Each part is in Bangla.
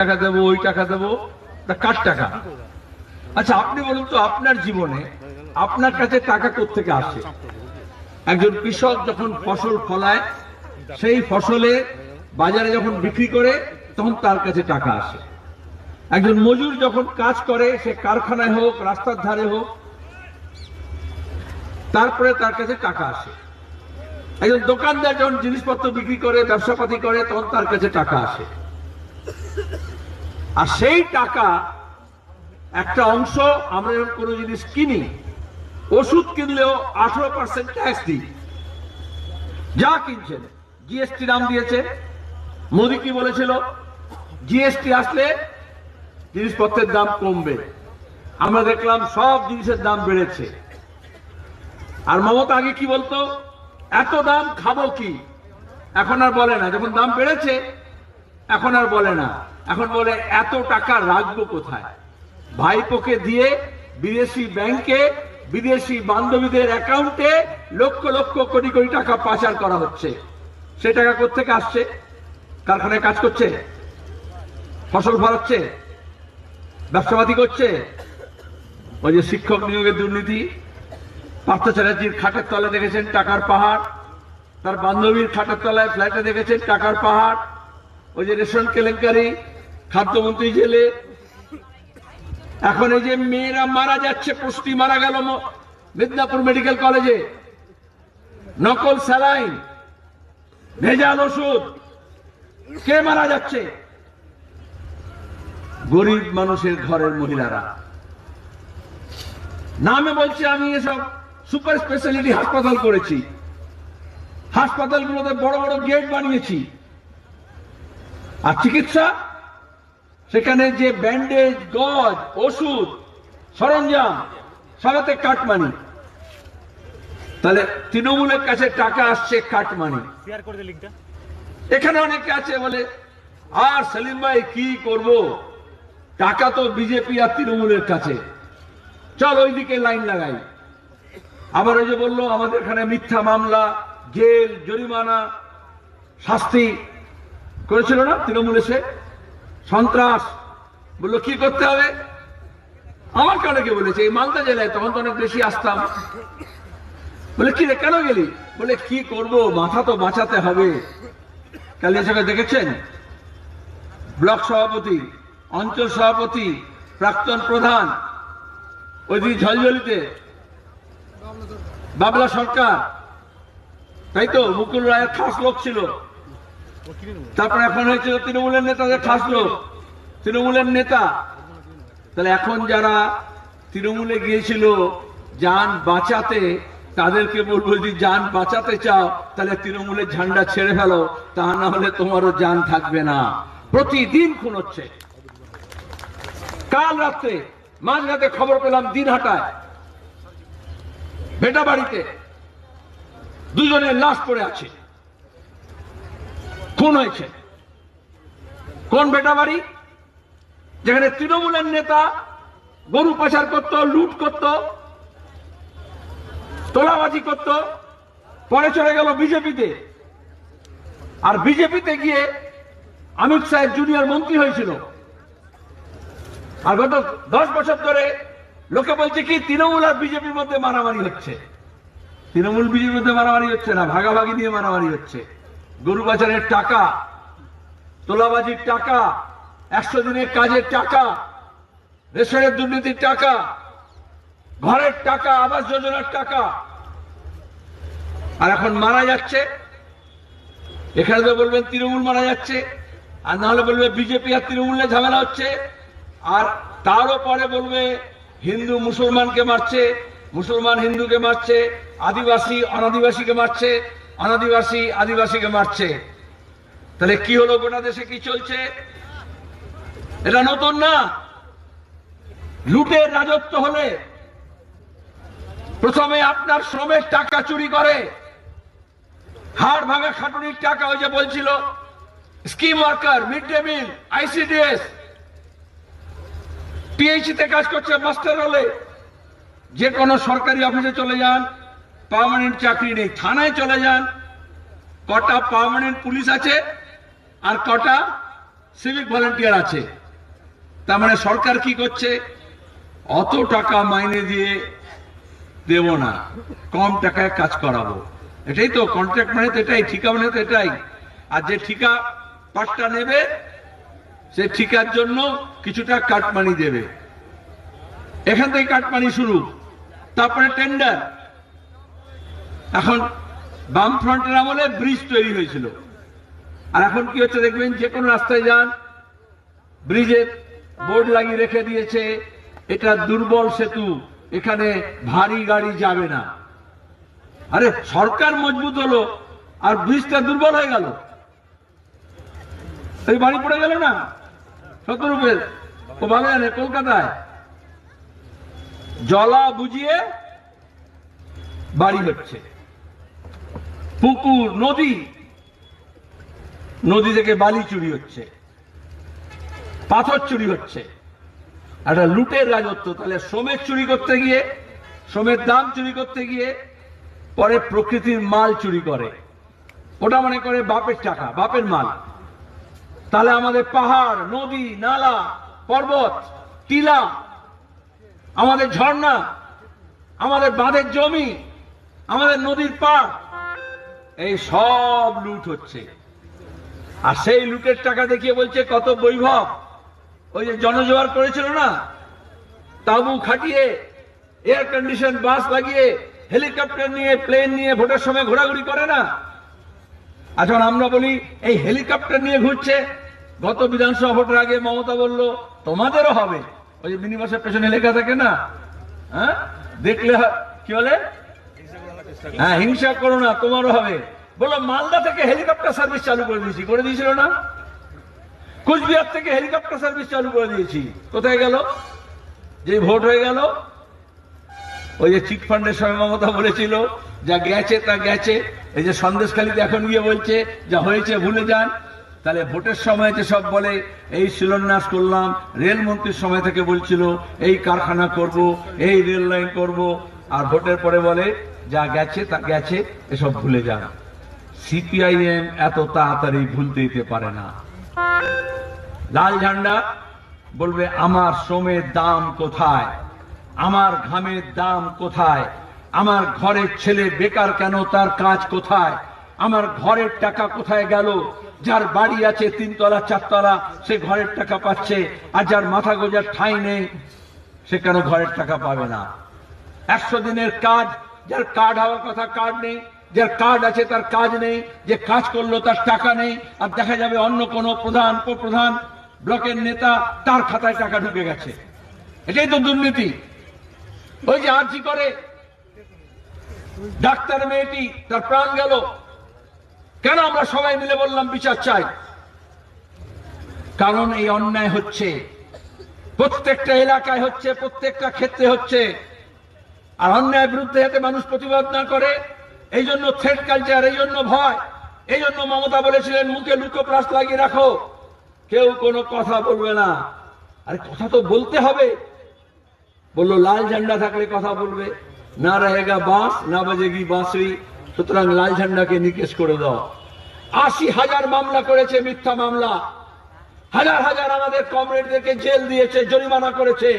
টাকা দেবো, ওই টাকা দেবো? কার টাকা? আচ্ছা আপনি বলুন তো, আপনার জীবনে আপনার কাছে টাকা থেকে আসে? একজন কৃষক যখন ফসল ফলায়, সেই ফসলে বাজারে যখন বিক্রি করে, তখন তার কাছে টাকা আসে। একজন মজুর যখন কাজ করে, সে কারখানায় হোক, রাস্তার ধারে হোক, তারপরে তার কাছে টাকা আসে। একজন দোকানদার যখন জিনিসপত্র বিক্রি করে, ব্যবসাপাতি করে, তখন তার কাছে টাকা আসে। আর সেই টাকা একটা অংশ আমরা যখন কোনো জিনিস কিনি, ওষুধ কিনলেও আঠারো পার্সেন্ট ট্যাক্স দিই। যা কিনছেন জিএসটি নাম দিয়েছে। মোদি কি বলেছিল? জিএসটি আসলে জিনিসপত্রের দাম কমবে। আমরা দেখলাম সব জিনিসের দাম বেড়েছে। আর মমতা আগে কি বলতো? এত দাম খাব কি? এখন আর বলে না। যখন দাম বেড়েছে, এখন আর বলে না। এখন বলে, এত টাকা রাখব কোথায়? ভাইপোকে দিয়ে বিদেশি ব্যাংকে বিদেশি বান্ধবীদের অ্যাকাউন্টে লক্ষ লক্ষ কোটি কোটি টাকা পাচার করা হচ্ছে। সেই টাকা কোথেকে আসছে? কারখানায় কাজ করছে? ফসল ফলাচ্ছে? ব্যবসাপাতি করছে? ওই যে শিক্ষক নিয়োগের দুর্নীতি? পার্থ চ্যাটার্জির খাটের তলে দেখেছেন টাকার পাহাড়? তার বান্ধবীর খাটের তলায় ফ্ল্যাটে দেখেছেন টাকার পাহাড়? ওই যে রেশন কেলেঙ্কারি? খাদ্যমন্ত্রী জেলে। এখন এই যে মেয়েরা মারা যাচ্ছে, পুষ্টি মারা গেল মিদনাপুর মেডিকেল কলেজে। নকল স্যালাইন, ভেজাল ওষুধ, কে মারা যাচ্ছে? গরিব মানুষের ঘরের মহিলারা। নামে বলছি, আমি এসব সুপার স্পেশালিটি হাসপাতাল করেছি। হাসপাতালগুলোতে বড় বড় গেট বানিয়েছি। আর চিকিৎসা সেখানে যে ব্যান্ডেজ গজ ওষুধ সরঞ্জাম সবাতে কাটমানি। তাহলে তৃণমূলের কাছে টাকা আসছে কাটমানি। এখানে অনেকে আছে বলে আর সেলিম ভাই কি করব? টাকা তো বিজেপি আর তৃণমূলের কাছে। চল ওইদিকে লাইন লাগাই। আবার ওই যে বলল আমাদের এখানে মিথ্যা মামলা জেল জরিমানা শাস্তি করেছিল না তৃণমূল এসে? সন্ত্রাস। বলল, কি করতে হবে? আমার কারণে বলেছে? এই মালদা জেলায় তখন তো অনেক বেশি আসতাম। বলে, কি রে, কেন গেলি? বলে, কি করব? মাথা তো বাঁচাতে হবে। কালিয়াচকে দেখেছেন? ব্লক সভাপতি, অঞ্চল সভাপতি, প্রাক্তন প্রধান, ওই দিন ঝলঝলিতে, বাবলা সরকার। তাই তো, মুকুল রায়ের খাস লোক ছিল। তারপর এখন হয়েছিল তৃণমূলের নেতাদের খাস লোক তৃণমূলের নেতা। তাহলে এখন যারা তৃণমূলে গিয়েছিল, যান বাঁচাতে, তাদেরকে বলব যদি যান বাঁচাতে চাও, তাহলে তৃণমূলের ঝান্ডা ছেড়ে ফেলো, তা না হলে তোমারও যান থাকবে না। প্রতিদিন খুন হচ্ছে। কাল রাত্রে মাঝরাতে খবর পেলাম দিনহাটায়, বেটা বাড়িতে দুজনের লাশ পড়ে আছে। খুন হয়েছে। কোন বেটা বাড়ি? যেখানে তৃণমূলের নেতা গরু পাচার করত, লুট করত, তোলাবাজি করত, পরে চলে গেল বিজেপিতে। আর বিজেপিতে গিয়ে অমিত শাহের জুনিয়র মন্ত্রী হয়েছিল। আর গত দশ বছর ধরে লোকে বলছে কি, তৃণমূল আর বিজেপির মধ্যে মারামারি হচ্ছে। তৃণমূল বিজেপির মধ্যে মারামারি হচ্ছে না, ভাগাভাগি নিয়ে মারামারি হচ্ছে। গরু পাচারের টাকা, তোলাবাজির টাকা, একশো দিনের কাজের টাকা, রেশনের দুর্নীতির টাকা, ঘরের টাকা, আবাস যোজনার টাকা। আর এখন মারা যাচ্ছে, এখানে তো বলবেন তৃণমূল মারা যাচ্ছে, আর না হলে বলবে বিজেপি আর তৃণমূলে ঝামেলা হচ্ছে। আর তারও পরে বলবে হিন্দু মুসলমানকে মারছে, মুসলমান হিন্দুকে মারছে, আদিবাসী, অনাদিবাসীকে মারছে। অনাদিবাসী আদিবাসীকে মারছে। তাহলে কি হলো গোটা দেশে? কি চলছে? এটা নতুন না? লুটের রাজত্ব হলে প্রথমে আপনার শ্রমের টাকা চুরি করে। হাড় ভাঙা খাটুনির টাকা ওই যে বলছিল, scheme worker, mid day meal, ICDS. PHC তে কাজ করছে মাস্টার হলে। যে কোনো সরকারি অফিসে চলে যান। পার্মানেন্ট চাকরি নেই, থানায় চলে যান। কটা পার্মানেন্ট পুলিশ আছে আর কটা সিভিক ভলেন্টিয়ার আছে। তার মানে সরকার কি করছে? অত টাকা মাইনে দিয়ে দেব না, কম টাকায় কাজ করাবো। এটাই তো কন্ট্রাক্ট মানে তো এটাই, ঠিকা মানে তো এটাই। আর যে ঠিকা পাঁচটা নেবে, সে ঠিকার জন্য কিছুটা কাটমানি দেবে। এখান থেকে কাটমানি শুরু, তারপরে টেন্ডার এখন বাম ফ্রন্টের আমলে ব্রিজ তৈরি হয়েছিল। আর এখন কি হচ্ছে দেখবেন, যে কোনো রাস্তায় যান ব্রিজের বোর্ড লাগিয়ে রেখে দিয়েছে, এটা দুর্বল সেতু, এখানে ভারী গাড়ি যাবে না। আরে, সরকার মজবুত হলো, আর ব্রিজটা দুর্বল হয়ে গেল। এই বাড়ি পড়ে গেল না? শতরূপের ও ভালো জানে কলকাতায়। জলা বুঝিয়ে বাড়ি হচ্ছে। পুকুর, নদী। নদী থেকে বালি চুরি হচ্ছে। পাথর চুরি হচ্ছে। একটা লুটের রাজত্ব। তাহলে শ্রমের চুরি করতে গিয়ে, শ্রমের দাম চুরি করতে গিয়ে, পরে প্রকৃতির মাল চুরি করে। ওটা মনে করে বাপের টাকা, বাপের মাল। তাহলে আমাদের পাহাড়, নদী, নালা, পর্বত, টিলা, আমাদের ঝর্ণা, আমাদের বাঁধের জমি, আমাদের নদীর পাড় এই সব লুট হচ্ছে। আর সেই লুটের টাকা দেখিয়ে বলছে, কত বৈভব। ওই যে জনজোয়ার করেছিল না? তাবু খাটিয়ে এয়ার কন্ডিশন বাস লাগিয়ে হেলিকপ্টার নিয়ে প্লেন নিয়ে ভোটের সময় ঘোরাঘুরি করে না? যখন আমরা বলি, এই হেলিকপ্টার নিয়ে ঘুরছে, গত বিধানসভা ভোটের আগে মমতা বলল, তোমাদেরও হবে। ওই যে মিনি বাসের পেছনে লেখা থাকে না? হ্যাঁ? দেখলে কি বলে? হ্যাঁ হিংসা করো না, তোমারও হবে। বলো, মালদা থেকে হেলিকপ্টার সার্ভিস চালু করে দিয়েছি, করে দিয়েছিল না? কুচবিহার থেকে হেলিকপ্টার সার্ভিস চালু করে দিয়েছি। কোথায় গেল? যে ভোট হয়ে গেল, ওই যে চিট ফান্ডের সময় মমতা বলেছিল, যা গেছে তা গেছে। এই যে সন্দেশখালীতে এখন গিয়ে বলছে, যা হয়েছে ভুলে যান। তাহলে ভোটের সময় যে সব বলে, এই শিলান্যাস করলাম রেলমন্ত্রীর সময় থেকে বলছিল, এই কারখানা করব, এই রেল লাইন করব। আর ভোটের পরে বলে যা গেছে তা গেছে, এসব ভুলে যান সিপিআইএম এত তাড়াতাড়ি ভুলতে দিতে পারে না। লাল ঝান্ডা বলবে, আমার শ্রমের দাম কোথায়? আমার ঘামের দাম কোথায়? আমার ঘরের ছেলে বেকার কেন? তার কাজ কোথায়? আমার ঘরের টাকা কোথায় গেল? যার বাড়ি আছে তিনতলা, চারতলা, সে ঘরের টাকা পাচ্ছে। আর যার মাথা গোজার ঠাঁই নেই, সে কেন ঘরের টাকা পাবে না? একশো দিনের কাজ যার কার্ড হওয়ার কথা কার্ড নেই, যার কার্ড আছে তার কাজ নেই, যে কাজ করল তার টাকা নেই, আর দেখা যাবে অন্য কোনো প্রধান, উপপ্রধান, ব্লকের নেতা তার খাতায় টাকা ঢুকে গেছে। এটাই তো দুর্নীতি। ওই যে আর্জি করে, ডাক্তার মেয়েটি, তার প্রাণ গেল। কেন আমরা সবাই মিলে বললাম বিচার চাই? কারণ এই অন্যায় হচ্ছে। প্রত্যেকটা এলাকায় হচ্ছে, প্রত্যেকটা ক্ষেত্রে হচ্ছে। আর অন্যায় বিরুদ্ধে যাতে মানুষ প্রতিবাদ না করে, এই জন্য থ্রেড কালচার এই জন্য ভয়, এই জন্য মমতা বলেছিলেন, মুখে লুকো প্লাস লাগিয়ে রাখো। কেউ কোনো কথা বলবে না। আর কথা তো বলতে হবে। বলল, লাল ঝান্ডা থাকলে কথা বলবে। না রহেগা বাঁশ, না বাজেগি বাঁশরি সুতরাং লাল ঝান্ডাকে নিকেশ করে দাও। আশি হাজার মামলা করেছে মিথ্যা মামলা। হাজার হাজার আমাদের কমরেডদেরকে জেল দিয়েছে, জরিমানা করেছে,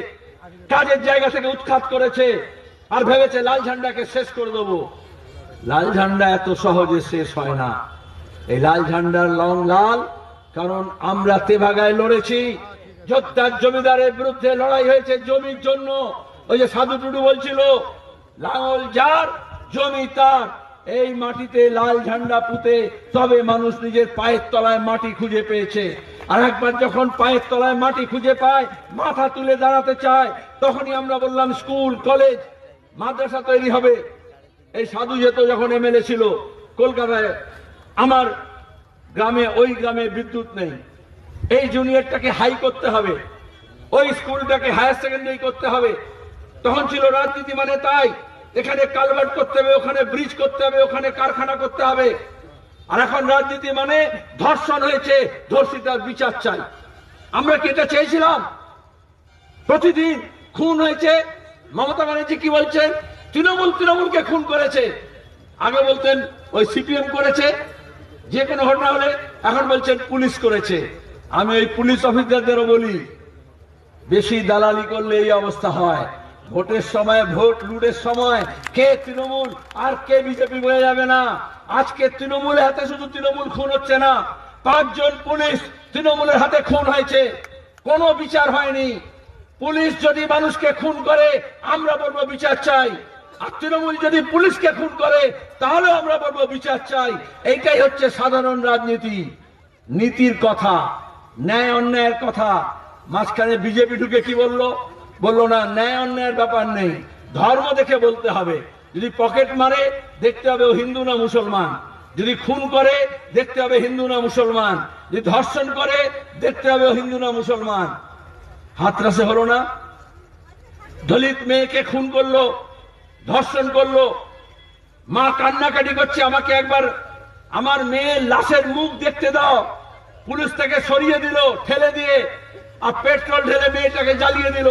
কাজের জায়গা থেকে উৎখাত করেছে। আর ভেবেছে লাল ঝান্ডাকে শেষ করে দেবো। লাল ঝান্ডা এত সহজে শেষ হয় না। এই লাল ঝান্ডার লং লাল, কারণ আমরা তেভাগায় লড়েছি। যোদ্ধার জমিদারের বিরুদ্ধে লড়াই হয়েছে জমির জন্য। ওই যে সাধু টুডু বলছিল, লাঙল যার, জমি তার। এই মাটিতে লাল ঝান্ডা পুঁতে তবে মানুষ নিজের পায়ের তলায় মাটি খুঁজে পেয়েছে। আর একবার যখন পায়ের তলায় মাটি খুঁজে পায়, মাথা তুলে দাঁড়াতে চায়, তখনই আমরা বললাম, স্কুল, কলেজ মাদ্রাসা তৈরি হবে। এই সাধু যেত যখন এমএলএ ছিল কলকাতায়, আমার গ্রামে, ওই গ্রামে বিদ্যুৎ নেই। এই জুনিয়রটাকে হাই করতে হবে। ওই স্কুলটাকে হায়ার সেকেন্ডারি করতে হবে। তখন ছিল রাজনীতি মানে তাই। এখানে কালভার্ট করতে হবে, ওখানে ব্রিজ করতে হবে, ওখানে কারখানা করতে হবে। আর এখন রাজনীতি মানে ধর্ষণ হয়েছে, ধর্ষিতার বিচার চাই। আমরা কি এটা চেয়েছিলাম? প্রতিদিন খুন হয়েছে মমতা ব্যানার্জি কি বলছেন তৃণমূল তৃণমূলকে খুন করেছে। আগে বলতেন, ওই সিপিএম করেছে, যে কোনো ঘটনা হলে এখন বলছেন পুলিশ করেছে। আমি ওই পুলিশ অফিসারদেরও বলি, বেশি দালালি করলে এই অবস্থা হয়। ভোটের সময়, ভোট লুটের সময় কে তৃণমূল আর কে বিজেপি বলে যাবে না। আজকে তৃণমূলের হাতে শুধু তৃণমূল খুন হচ্ছে না, পাঁচজন পুলিশ তৃণমূলের হাতে খুন হয়েছে। কোনো বিচার হয়নি। পুলিশ যদি মানুষকে খুন করে, আমরা বলব বিচার চাই। আর তৃণমূল যদি পুলিশকে খুন করে তাহলে আমরা বলব বিচার চাই। এইটাই হচ্ছে সাধারণ রাজনীতি। নীতির কথা, ন্যায় অন্যায়ের কথা। মাঝখানে বিজেপি ঢুকে কি বলল? বলল, না, ন্যায় অন্যায়ের ব্যাপার নেই। ধর্ম দেখে বলতে হবে। যদি পকেট মারে, দেখতে হবে ও হিন্দু না মুসলমান। যদি খুন করে, দেখতে হবে হিন্দু না মুসলমান। যদি ধর্ষণ করে, দেখতে হবে ও হিন্দু না মুসলমান। হাতরাসে হলো না। দলিত মেয়েকে খুন করল, ধর্ষণ করল। মা কান্নাকাটি করছে, আমাকে একবার আমার মেয়ের লাশের মুখ দেখতে দাও। পুলিশ তাকে সরিয়ে দিল, ঠেলে দিয়ে, আর পেট্রোল ঢেলে মেয়েটাকে জ্বালিয়ে দিল।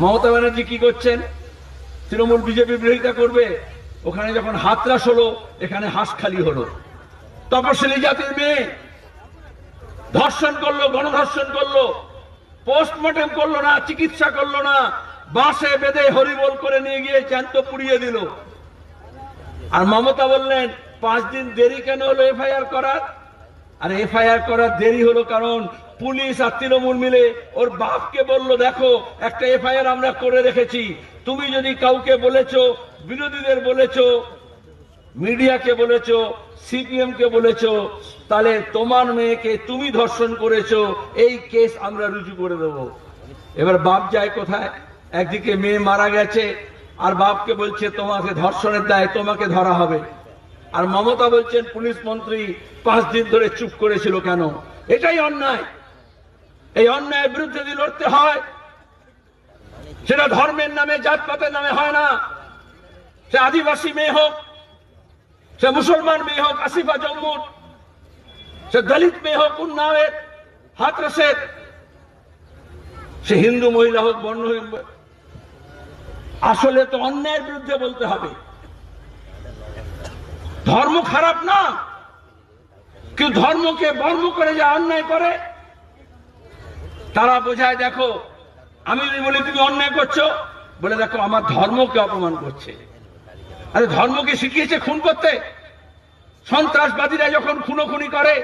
মমতা ব্যানার্জি কি করছেন? তৃণমূল বিজেপি বিরোধিতা করবে। ওখানে যখন হাতরাস হলো, এখানে হাঁসখালি হলো। তপশিলি জাতির মেয়ে ধর্ষণ করল, গণধর্ষণ করল। পোস্টমর্টম করল না, চিকিৎসা করল না, বাসে বেঁধে হরিবোল করে নিয়ে গিয়ে জ্যান্ত পুড়িয়ে দিল। আর মমতা বললেন, পাঁচ দিন দেরি কেন হলো এফআইআর করার? আর এফআইআর করার দেরি হলো কারণ পুলিশ আর তৃণমূল মিলে ওর বাপকে বলল, দেখো, একটা এফআইআর আমরা করে রেখেছি। তুমি যদি কাউকে বলেছ, বিরোধীদের বলেছ মিডিয়াকে বলেছ সিপিএম কে বলেছ, তাহলে তোমার মেয়েকে তুমি ধর্ষণ করেছ, এই কেস আমরা রুজু করে দেবো। এবার বাপ যায় কোথায়? একদিকে মেয়ে মারা গেছে, আর বাপকে বলছে, তোমাকে ধর্ষণের দায় তোমাকে ধরা হবে। আর মমতা বলছেন, পুলিশ মন্ত্রী পাঁচ দিন ধরে চুপ করেছিল কেন? এটাই অন্যায়। এই অন্যায়ের বিরুদ্ধে যদি লড়তে হয়, সেটা ধর্মের নামে জাতপাতের নামে হয় না। সে আদিবাসী মেয়ে হোক সে মুসলমান মেয়ে হোক, আসিফা জম্মুর। সে দলিত মেয়ে হোক উন্নাওয়ের হাতরাসের সে হিন্দু মহিলা হোক, বর্ণ আসলে তো অন্যায়ের বিরুদ্ধে বলতে হবে। ধর্ম খারাপ না। কেউ ধর্মকে বর্ম করে যে অন্যায় করে, তারা বোঝায়, দেখো, আমি বলি তুমি অন্যায় করছ, বলে দেখো, আমার ধর্মকে অপমান করছে। আরে ধর্মকে শিখিয়েছে খুন করতে। সন্ত্রাসবাদীরা যখন খুনোখুনি করে,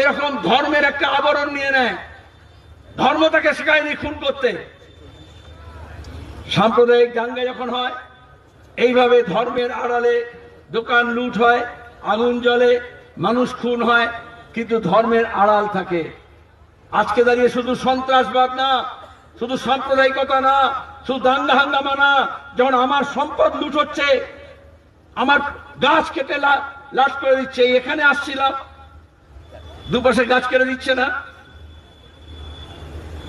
এরকম ধর্মের একটা আবরণ নিয়ে নেয়। ধর্ম তাকে শেখায়নি খুন করতে। সাম্প্রদায়িক দাঙ্গা যখন হয়, এইভাবে ধর্মের আড়ালে দোকান লুট হয়, আগুন জ্বলে, মানুষ খুন হয়, কিন্তু ধর্মের আড়াল থাকে। আজকে দাঁড়িয়ে শুধু সন্ত্রাসবাদ না, শুধু সাম্প্রদায়িকতা না, শুধু দাঙ্গা হাঙ্গামা না, যখন আমার সম্পদ লুট হচ্ছে আমার গাছ কেটে লা- লাট করে দিচ্ছে, এখানে আসছিলাম। দুপাশে গাছ কেটে দিচ্ছে না।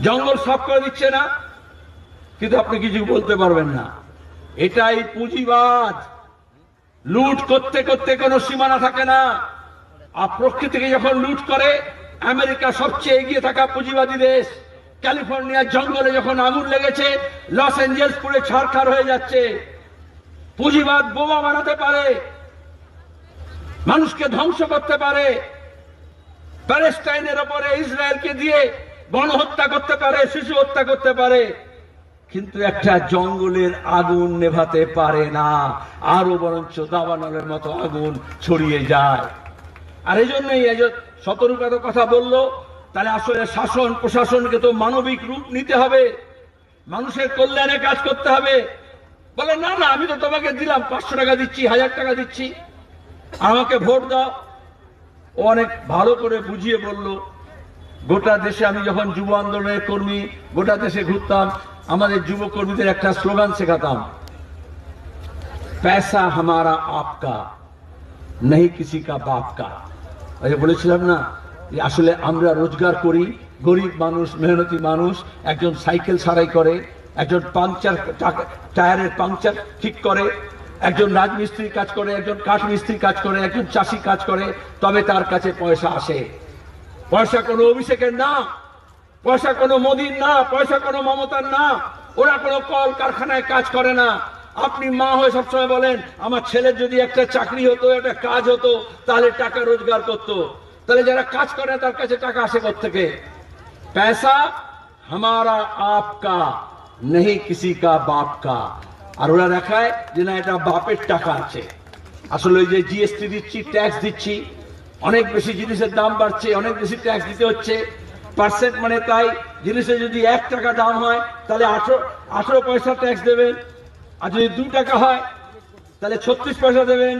জঙ্গল সব করে দিচ্ছে না। কিন্তু আপনি কিছু বলতে পারবেন না। এটাই পুঁজিবাদ লুট করতে করতে কোনো সীমানা থাকে না। আর প্রকৃতিকে যখন লুট করে, আমেরিকা সবচেয়ে এগিয়ে থাকা পুঁজিবাদী দেশ। ক্যালিফোর্নিয়ার জঙ্গলে যখন আগুন লেগেছে, লস এঞ্জেলস পুরে ছাড়খার হয়ে যাচ্ছে। পুঁজিবাদ বোমা বানাতে পারে, মানুষকে ধ্বংস করতে পারে, প্যালেস্টাইনের ওপরে ইসরায়েলকে দিয়ে গণহত্যা করতে পারে, শিশু হত্যা করতে পারে, কিন্তু একটা জঙ্গলের আগুন নেভাতে পারে না, আরও বরঞ্চ দাবানলের মতো আগুন ছড়িয়ে যায়। আর এই জন্যই সতর্কতার কথা বলল, তাহলে আসলে শাসন, প্রশাসনকে তো মানবিক রূপ নিতে হবে, মানুষের কল্যাণে কাজ করতে হবে। বলে, না না, আমি তো তোমাকে দিলাম, পাঁচশো টাকা দিচ্ছি, হাজার টাকা দিচ্ছি। আমাকে ভোট দাও। ও অনেক ভালো করে বুঝিয়ে বলল, গোটা দেশে আমি যখন যুব আন্দোলনের কর্মী, গোটা দেশে ঘুরতাম, আমাদের যুব কর্মীদের একটা স্লোগান শেখাতাম পয়সা হামারা আপকা নেই কিছু কা বাপ কা ওই বলেছিলাম না আসলে আমরা রোজগার করি, গরিব মানুষ, মেহনতি মানুষ, একজন সাইকেল সারাই করে একজন পাংচার টাকা- টায়ারের পাংচার ঠিক করে একজন রাজমিস্ত্রি কাজ করে একজন কাঠ মিস্ত্রি কাজ করে একজন চাষি কাজ করে তবে তার কাছে পয়সা আসে পয়সা কোনো অভিষেকের না পয়সা কোনো মোদির না পয়সা কোনো মমতার না ওরা কোনো কল কারখানায় কাজ করে না আপনি মা হয়ে সবসময় বলেন আমার ছেলের যদি একটা চাকরি হতো একটা কাজ হতো তাহলে টাকা রোজগার করতো তাহলে যারা কাজ করে তার কাছে টাকা আসে থেকে पैसा हमारा आपका নেহি কিসি কা বাপ কা। আর ওরা দেখায় যে না, এটা বাপের টাকা আছে। আসলে ওই যে জিএসটি দিচ্ছি ট্যাক্স দিচ্ছি, অনেক বেশি জিনিসের দাম বাড়ছে, অনেক বেশি ট্যাক্স দিতে হচ্ছে। পার্সেন্ট মানে তাই, জিনিসে যদি এক টাকা দাম হয়, তাহলে আঠারো আঠারো পয়সা ট্যাক্স দেবেন। আর যদি দু টাকা হয়, তাহলে ছত্রিশ পয়সা দেবেন।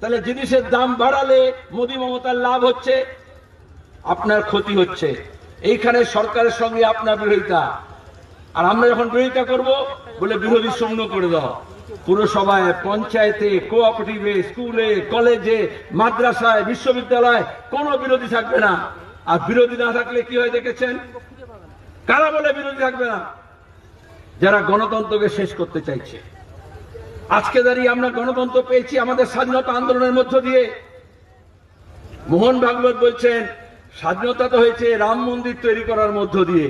তাহলে জিনিসের দাম বাড়ালে মোদি মমতার লাভ হচ্ছে, আপনার ক্ষতি হচ্ছে। এইখানে সরকারের সঙ্গে আপনার বিরোধিতা। আর আমরা যখন বিরোধিতা করব, বলে বিরোধী শূন্য করে দাও পুরসভায়, পঞ্চায়েতে, কোঅপারেটিভে, স্কুলে, কলেজে, মাদ্রাসায়, বিশ্ববিদ্যালয় কোনো বিরোধী থাকবে না। আর বিরোধী না থাকলে কি হয় দেখেছেন? কারা বলে বিরোধী থাকবে না? যারা গণতন্ত্রকে শেষ করতে চাইছে। আজকে দাঁড়িয়ে আমরা গণতন্ত্র পেয়েছি আমাদের স্বাধীনতা আন্দোলনের মধ্য দিয়ে। মোহন ভাগবত বলছেন, স্বাধীনতা তো হয়েছে রাম মন্দির তৈরি করার মধ্য দিয়ে।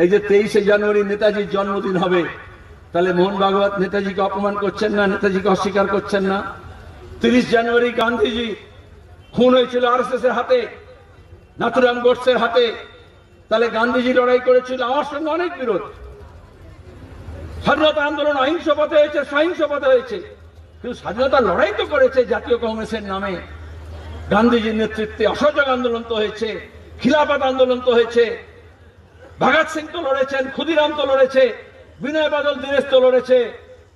এই যে তেইশে জানুয়ারি নেতাজির জন্মদিন হবে, তাহলে মোহন ভাগবত নেতাজিকে অপমান করছেন না, নেতাজিকে অস্বীকার করছেন না? তিরিশ জানুয়ারি গান্ধীজি খুন হয়েছিল আর এর হাতে, নাথুরাম গোডসের হাতে। তাহলে গান্ধীজি লড়াই করেছিল, আমার সঙ্গে অনেক বিরোধ। স্বাধীনতা আন্দোলন অহিংস পথে হয়েছে, সহিংস পথে হয়েছে। কিন্তু স্বাধীনতা লড়াই তো করেছে জাতীয় কংগ্রেসের নামে। গান্ধীজির নেতৃত্বে অসহযোগ আন্দোলন তো হয়েছে, খিলাফত আন্দোলন তো হয়েছে। ভগৎ সিং তো লড়েছেন, ক্ষুদিরাম তো লড়েছে, বিনয় বাদল দীনেশ তো লড়েছে।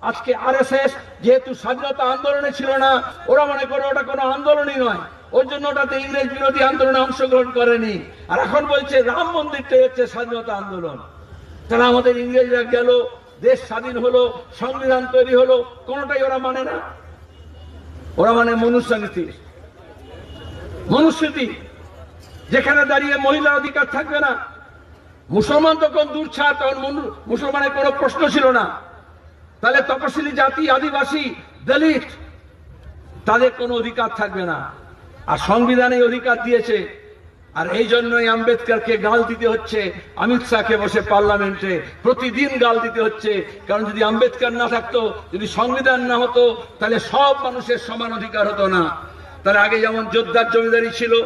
আজকে আরএসএস যেহেতু স্বাধীনতা আন্দোলনে ছিল না, ওরা মনে করে ওটা কোনো আন্দোলনই নয়। ওর জন্য ওটাতে ইংরেজ বিরোধী আন্দোলনে অংশগ্রহণ করেনি। আর এখন বলছে রাম মন্দিরটাই হচ্ছে স্বাধীনতা আন্দোলন। তারা আমাদের ইংরেজরা গেল, দেশ স্বাধীন হলো, সংবিধান তৈরি হলো, কোনোটাই ওরা মানে না। ওরা মানে মনুস্মৃতি যেখানে দাঁড়িয়ে মহিলা অধিকার থাকবে না মুসলমান তখন দূর ছাড় তখন মুসলমানের কোনো প্রশ্ন ছিল না। তাহলে তপশিলি জাতি, আদিবাসী, দলিত, তাদের কোনো অধিকার থাকবে না। আর সংবিধানে অধিকার দিয়েছে। আর এই জন্যই আম্বেদকরকে গাল দিতে হচ্ছে, অমিত শাহকে বসে পার্লামেন্টে। প্রতিদিন গাল দিতে হচ্ছে। কারণ যদি আম্বেদকর না থাকতো, যদি সংবিধান না হতো, তাহলে সব মানুষের সমান অধিকার হতো না। তার আগে যেমন যোদ্ধার জমিদারি ছিল,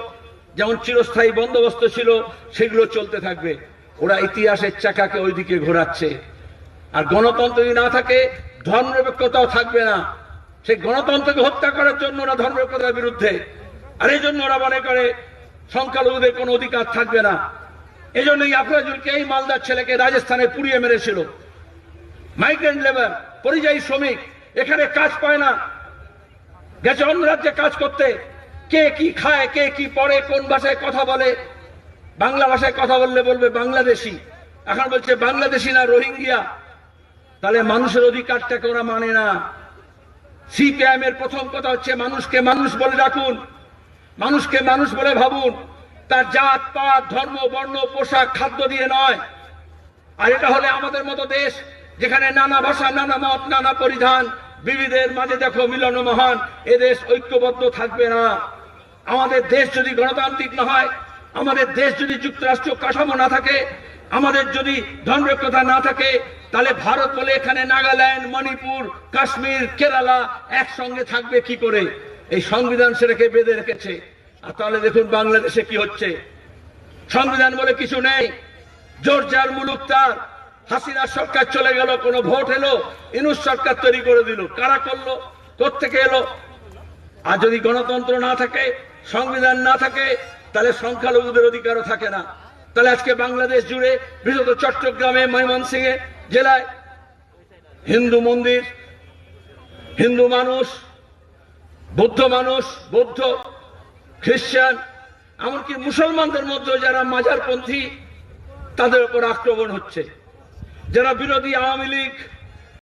যেমন চিরস্থায়ী বন্দোবস্ত ছিল, সেগুলো চলতে থাকবে। ওরা ইতিহাসের চাকাকে ওইদিকে ঘোরাচ্ছে। আর গণতন্ত্র যদি না থাকে, ধর্মনিরপেক্ষতাও থাকবে না। সেই গণতন্ত্রকে হত্যা করার জন্য ওরা ধর্মনিরপেক্ষতার বিরুদ্ধে। আর এই জন্য ওরা মনে করে সংখ্যালঘুদের কোনো অধিকার থাকবে না। এই জন্যই আফরাজুলকে এই মালদার ছেলেকে রাজস্থানে পুড়িয়ে মেরেছিল। মাইগ্রেন্ট লেবার, পরিযায়ী শ্রমিক, এখানে কাজ পায় না। গেছে অন্য রাজ্যে কাজ করতে। কে কি খায়, কে কি পড়ে কোন ভাষায় কথা বলে বাংলা ভাষায় কথা বললে বলবে বাংলাদেশি। এখন বলছে বাংলাদেশি না রোহিঙ্গিয়া। তাহলে মানুষের অধিকারটাকে ওরা মানে না। সিপিআইএম এর প্রথম কথা হচ্ছে মানুষকে মানুষ বলে রাখুন মানুষকে মানুষ বলে ভাবুন। তার জাত, পাত, ধর্ম, বর্ণ, পোশাক, খাদ্য দিয়ে নয়। আর এটা হলে আমাদের মতো দেশ, যেখানে নানা ভাষা, নানা মত, নানা পরিধান, বিবিধের মাঝে দেখো মিলন মহান এদেশ ঐক্যবদ্ধ থাকবে না। আমাদের দেশ যদি গণতান্ত্রিক না হয় আমাদের দেশ যদি যুক্তরাষ্ট্র কাঠামো না থাকে, আমাদের যদি ধর্মরক্ষতা না থাকে, তাহলে ভারত বলে এখানে নাগাল্যান্ড, মণিপুর, কাশ্মীর, কেরালা একসঙ্গে থাকবে কি করে? এই সংবিধান সেটাকে বেঁধে রেখেছে। আর তাহলে দেখুন বাংলাদেশে কি হচ্ছে। সংবিধান বলে কিছু নেই। জোরজার মুলুক তার। হাসিনা সরকার চলে গেল, কোন ভোট এলো, ইনুস সরকার তৈরি করে দিল। কারা করল? কোথেকে এলো? আর যদি গণতন্ত্র না থাকে, সংবিধান না থাকে তাহলে সংখ্যালঘুদের অধিকারও থাকে না। তাহলে আজকে বাংলাদেশ জুড়ে বিশেষত চট্টগ্রামে, ময়মনসিংহে জেলায় হিন্দু মন্দির, হিন্দু মানুষ, বৌদ্ধ মানুষ, বৌদ্ধ, খ্রিস্টান, এমনকি মুসলমানদের মধ্যে যারা মাজারপন্থী তাদের উপর আক্রমণ হচ্ছে। যারা বিরোধী আওয়ামী লীগ